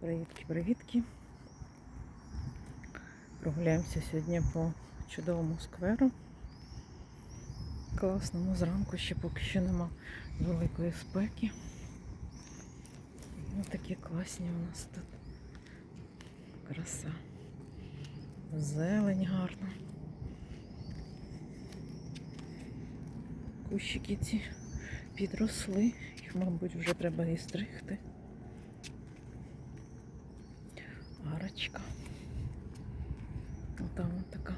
Привітки, привітки. Прогуляємося сьогодні по чудовому скверу. Класному зранку ще поки що нема великої спеки. Ось такі класні у нас тут. Краса. Зелень гарна. Кущики ці підросли. Їх, мабуть, вже треба і стригти. Арочка. Там така.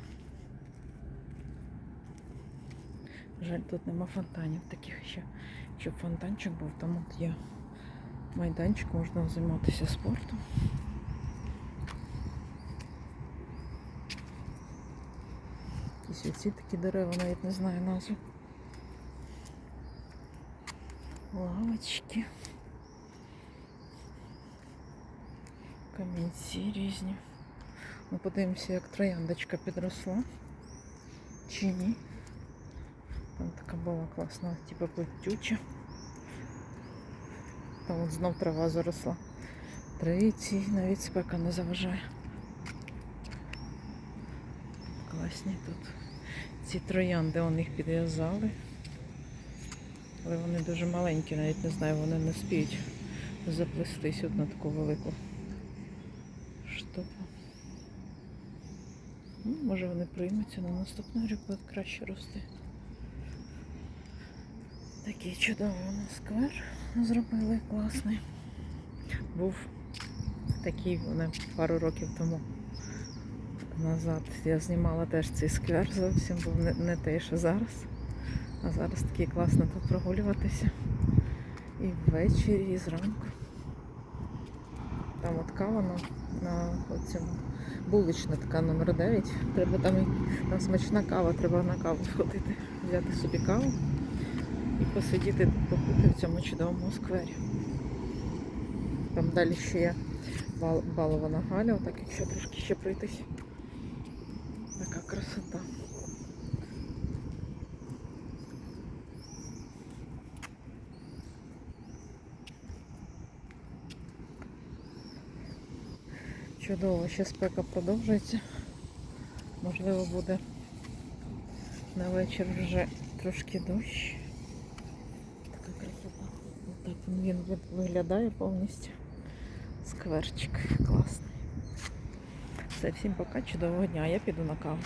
Жаль, тут нема фонтанів таких ще. Щоб фонтанчик був, там от є майданчик, можна займатися спортом. Якісь оці такі дерева, навіть не знаю назву. Лавочки. Камінці різні. Ми подивимося, як трояндочка підросла. Чи ні. Там така була класна, типу плетюча. Там от знов трава заросла. Травіці навіть спека не заважає. Класні тут. Ці троянди вони їх підв'язали. Але вони дуже маленькі, навіть не знаю, вони не спіють заплестись от на таку велику штуку. Ну, може вони приймуться на наступний рік буде краще рости. Такий чудовий у нас сквер зробили класний. Був такий вони пару років тому назад. Я знімала теж цей сквер зовсім був не, не той, що зараз. А зараз такий класно тут прогулюватися. І ввечері, і зранку. Там от кава на, цьому булочна така номер 9. Треба там, там смачна кава, треба на каву сходити, взяти собі каву і посидіти попити в цьому чудовому сквері. Там далі ще є бал- балована Галя, отак якщо трошки ще пройтись. Така красота. Чудово, ще спека продовжується. Можливо, буде на вечір вже трошки дощ. Така красота. Отак він, виглядає повністю. Скверчик класний. Все, всім пока, чудового дня. Я піду на каву.